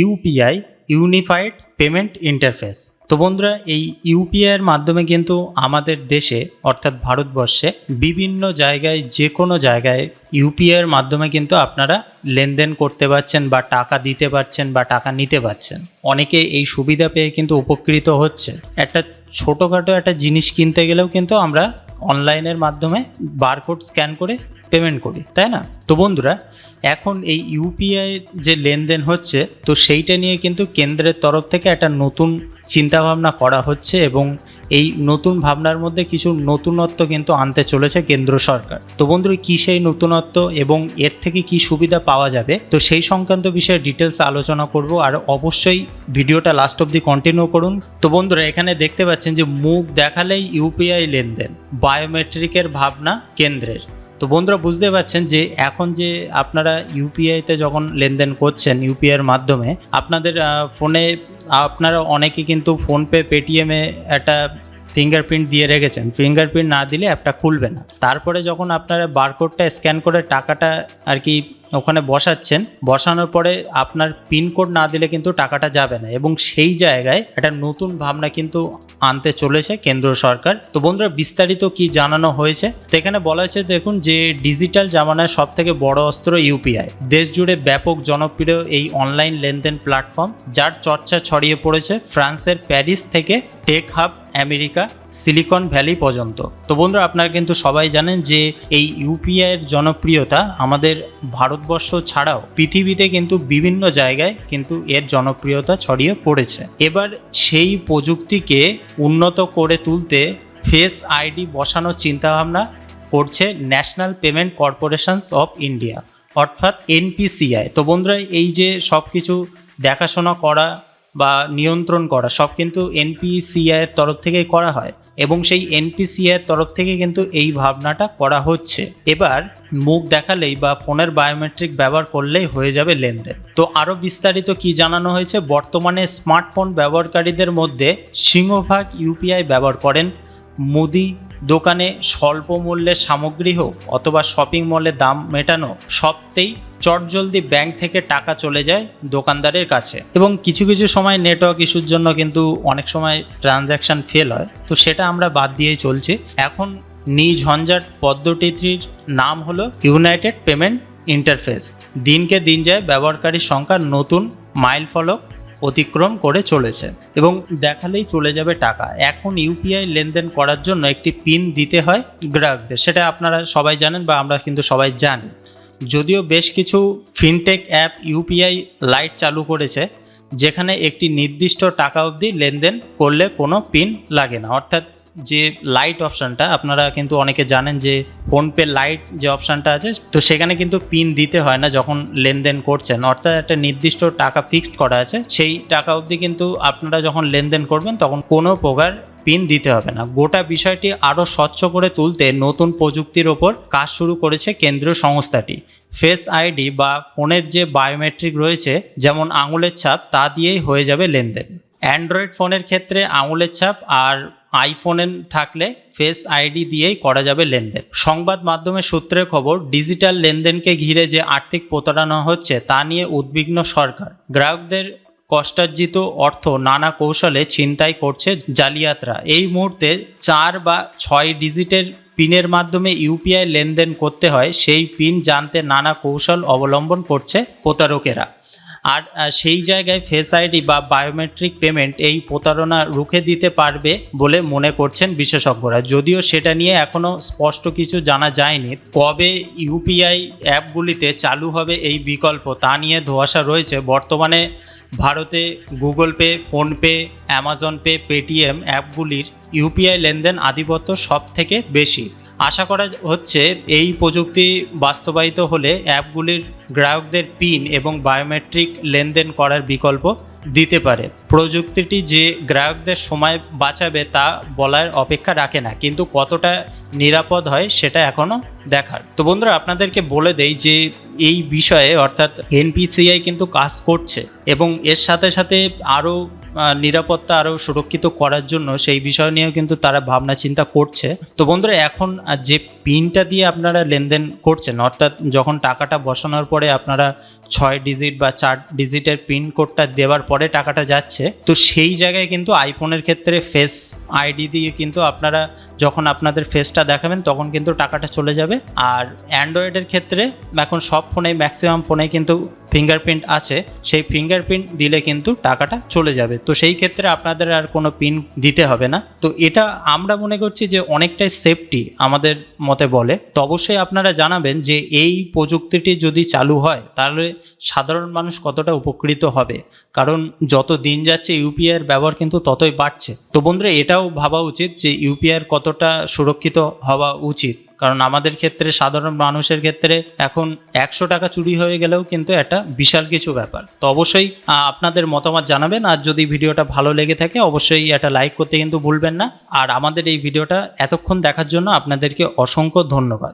UPI unified payment interface. তো বন্ধুরা, এই ইউপিআইয়ের মাধ্যমে কিন্তু আমাদের দেশে, অর্থাৎ ভারতবর্ষে, বিভিন্ন জায়গায় যে কোনো জায়গায় ইউপিআইয়ের মাধ্যমে কিন্তু আপনারা লেনদেন করতে পারছেন বা টাকা দিতে পারছেন বা টাকা নিতে পারছেন। অনেকে এই সুবিধা পেয়ে কিন্তু উপকৃত হচ্ছে। একটা ছোটোখাটো একটা জিনিস কিনতে গেলেও কিন্তু আমরা অনলাইনের মাধ্যমে বারকোড স্ক্যান করে পেমেন্ট করি, তাই না? তো বন্ধুরা, এখন এই ইউপিআই যে লেনদেন হচ্ছে, তো সেইটা নিয়ে কিন্তু কেন্দ্রের তরফ থেকে একটা নতুন চিন্তাভাবনা করা হচ্ছে এবং এই নতুন ভাবনার মধ্যে কিছু নতুনত্ব কিন্তু আনতে চলেছে কেন্দ্র সরকার। তো বন্ধুরা, কী সেই নতুনত্ব এবং এর থেকে কি সুবিধা পাওয়া যাবে? তো সেই সংক্রান্ত বিষয়ে ডিটেলস আলোচনা করব আর অবশ্যই ভিডিওটা লাস্ট অবধি কন্টিনিউ করুন। তো বন্ধুরা, এখানে দেখতে পাচ্ছেন যে মুখ দেখালেই ইউপিআই লেনদেন বায়োমেট্রিকের ভাবনা কেন্দ্রের। তো বন্ধুরা বুঝতে পারছেন যে এখন যে আপনারা ইউপিআইতে যখন লেনদেন করছেন ইউপিআইয়ের মাধ্যমে, আপনাদের ফোনে আপনারা অনেকে কিন্তু ফোনপে পেটিএমে একটা ফিঙ্গারপ্রিন্ট দিয়ে রেখেছেন। ফিঙ্গারপ্রিন্ট না দিলে অ্যাপটা খুলবে না। তারপরে যখন আপনারা বারকোডটা স্ক্যান করে টাকাটা আর কি ওখানে বসাচ্ছেন। বসানোর পরে আপনার পিনকোড না দিলে কিন্তু টাকাটা যাবে না এবং সেই জায়গায় একটা নতুন ভাবনা কিন্তু আনতে চলেছে কেন্দ্র সরকার। তো বন্ধুরা, বিস্তারিত কি জানানো হয়েছে? তো এখানে বলা হয়েছে, দেখুন যে ডিজিটাল জামানায় সব থেকে বড় অস্ত্র ইউপিআই। দেশ জুড়ে ব্যাপক জনপ্রিয় এই অনলাইন লেনদেন প্ল্যাটফর্ম, যার চর্চা ছড়িয়ে পড়েছে ফ্রান্সের প্যারিস থেকে tech hub America, Silicon Valley পর্যন্ত। তো বন্ধুরা, আপনারা কিন্তু সবাই জানেন যে এই ইউপিআই এর জনপ্রিয়তা আমাদের ভারতবর্ষ ছাড়াও পৃথিবীতে কিন্তু বিভিন্ন জায়গায় কিন্তু এর জনপ্রিয়তা ছড়িয়ে পড়েছে। এবার সেই প্রযুক্তিকে উন্নত করে তুলতে ফেস আইডি বসানোর চিন্তাভাবনা করছে National Payment Corporations of India, অর্থাৎ এনপিসিআই। তো বন্ধুরা, এই যে সব কিছু দেখাশোনা করা বা নিয়ন্ত্রণ করা, সব কিন্তু এনপিসিআই এর তরফ থেকে করা হয় এবং সেই এনপিসিআই এর তরফ থেকে কিন্তু এই ভাবনাটা করা হচ্ছে। এবার মুখ দেখালেই বা ফোনের বায়োমেট্রিক ব্যবহার করলেই হয়ে যাবে লেনদেন। তো আরও বিস্তারিত কি জানানো হয়েছে? বর্তমানে স্মার্টফোন ব্যবহারকারীদের মধ্যে সিংহভাগ ইউপিআই ব্যবহার করেন মুদি দোকানে স্বল্প মূল্যের সামগ্রী হোক অথবা শপিং মলে দাম মেটানো সবতেই চটজলদি ব্যাংক থেকে টাকা চলে যায় দোকানদারের কাছে। এবং কিছু কিছু সময় নেটওয়ার্ক ইস্যুর জন্য কিন্তু অনেক সময় ট্রানজ্যাকশান ফেল হয়। তো সেটা আমরা বাদ দিয়েই চলছি। এখন নিঝঞ্ঝাট পদ্ধতিটির নাম হলো ইউনাইটেড পেমেন্ট ইন্টারফেস দিনকে দিন যায় ব্যবহারকারীর সংখ্যা নতুন মাইল ফলক অতিক্রম করে চলেছে এবং দেখালেই চলে যাবে টাকা। এখন ইউপিআই লেনদেন করার জন্য একটি পিন দিতে হয় গ্রাহকদের। সেটা আপনারা সবাই জানেন বা আমরা কিন্তু সবাই জানি। যদিও বেশ কিছু ফিনটেক অ্যাপ ইউপিআই লাইট চালু করেছে, যেখানে একটি নির্দিষ্ট টাকা অবধি লেনদেন করলে কোনো পিন লাগে না। অর্থাৎ যে লাইট অপশানটা আপনারা কিন্তু অনেকে জানেন যে ফোনপে লাইট যে অপশানটা আছে, তো সেখানে কিন্তু পিন দিতে হয় না যখন লেনদেন করছেন। অর্থাৎ একটা নির্দিষ্ট টাকা ফিক্সড করা আছে, সেই টাকা অবধি কিন্তু আপনারা যখন লেনদেন করবেন, তখন কোনো প্রকার পিন দিতে হবে না। গোটা বিষয়টি আরও স্বচ্ছ করে তুলতে নতুন প্রযুক্তির ওপর কাজ শুরু করেছে কেন্দ্রীয় সংস্থাটি। ফেস আইডি বা ফোনের যে বায়োমেট্রিক রয়েছে, যেমন আঙুলের ছাপ, তা দিয়েই হয়ে যাবে লেনদেন। অ্যান্ড্রয়েড ফোনের ক্ষেত্রে আঙুলের ছাপ আর আইফোনে থাকলে ফেস আইডি দিয়েই করা যাবে লেনদেন। সংবাদ মাধ্যমের সূত্রের খবর, ডিজিটাল লেনদেনকে ঘিরে যে আর্থিক প্রতারণা হচ্ছে, তা নিয়ে উদ্বিগ্ন সরকার। গ্রাহকদের কষ্টার্জিত অর্থ নানা কৌশলে ছিনতাই করছে জালিয়াতরা। এই মুহূর্তে চার বা ছয় ডিজিটের পিনের মাধ্যমে ইউপিআই লেনদেন করতে হয়, সেই পিন জানতে নানা কৌশল অবলম্বন করছে প্রতারকেরা। আর সেই জায়গায় ফেস আইডি বা বায়োমেট্রিক পেমেন্ট এই প্রতারণা রুখে দিতে পারবে বলে মনে করছেন বিশেষজ্ঞরা। যদিও সেটা নিয়ে এখনও স্পষ্ট কিছু জানা যায়নি, কবে ইউপিআই অ্যাপগুলিতে চালু হবে এই বিকল্প তা নিয়ে ধোঁয়াশা রয়েছে। বর্তমানে ভারতে Google Pay, PhonePe, Amazon Pay, Paytm অ্যাপগুলির UPI লেনদেন আধিপত্য সব থেকে বেশি। আশা করা হচ্ছে এই প্রযুক্তি বাস্তবায়িত হলে অ্যাপগুলির গ্রাহকদের পিন এবং বায়োমেট্রিক লেনদেন করার বিকল্প দিতে পারে। প্রযুক্তিটি যে গ্রাহকদের সময় বাঁচাবে তা বলার অপেক্ষা রাখে না, কিন্তু কতটা নিরাপদ হয় সেটা এখনও দেখার। তো বন্ধুরা, আপনাদেরকে বলে দেই যে এই বিষয়ে, অর্থাৎ এনপিসিআই কিন্তু কাজ করছে এবং এর সাথে সাথে আরও নিরাপত্তা আরও সুরক্ষিত করার জন্য সেই বিষয় নিয়েও কিন্তু তারা ভাবনা চিন্তা করছে। তো বন্ধুরা, এখন যে পিনটা দিয়ে আপনারা লেনদেন করছেন, অর্থাৎ যখন টাকাটা বসানোর পরে আপনারা ছয় ডিজিট বা চার ডিজিটের পিন কোডটা দেওয়ার পরে টাকাটা যাচ্ছে, তো সেই জায়গায় কিন্তু আইফোনের ক্ষেত্রে ফেস আইডি দিয়ে কিন্তু আপনারা যখন আপনাদের ফেসটা দেখাবেন, তখন কিন্তু টাকাটা চলে যাবে। আর অ্যান্ড্রয়েডের ক্ষেত্রে এখন সব ফোনে ম্যাক্সিমাম ফোনে কিন্তু ফিঙ্গারপ্রিন্ট আছে। সেই ফিঙ্গারপ্রিন্ট দিলে কিন্তু টাকাটা চলে যাবে। তো সেই ক্ষেত্রে আপনাদের আর কোনো পিন দিতে হবে না। তো এটা আমরা মনে করছি যে অনেকটাই সেফটি আমাদের মতে বলে। তো অবশ্যই আপনারা জানাবেন যে এই প্রযুক্তিটি যদি চালু হয়, তাহলে সাধারণ মানুষ কতটা উপকৃত হবে? কারণ যত দিন যাচ্ছে ইউপিআইয়ের ব্যবহার কিন্তু ততই বাড়ছে। তো বন্ধুরা, এটাও ভাবা উচিত যে ইউপিআইয়ের কতটা সুরক্ষিত হওয়া উচিত। কারণ আমাদের ক্ষেত্রে, সাধারণ মানুষের ক্ষেত্রে এখন একশো টাকা চুরি হয়ে গেলেও কিন্তু একটা বিশাল কিছু ব্যাপার। তো অবশ্যই আপনাদের মতামত জানাবেন। আর যদি ভিডিওটা ভালো লেগে থাকে, অবশ্যই এটা লাইক করতে কিন্তু ভুলবেন না। আর আমাদের এই ভিডিওটা এতক্ষণ দেখার জন্য আপনাদেরকে অসংখ্য ধন্যবাদ।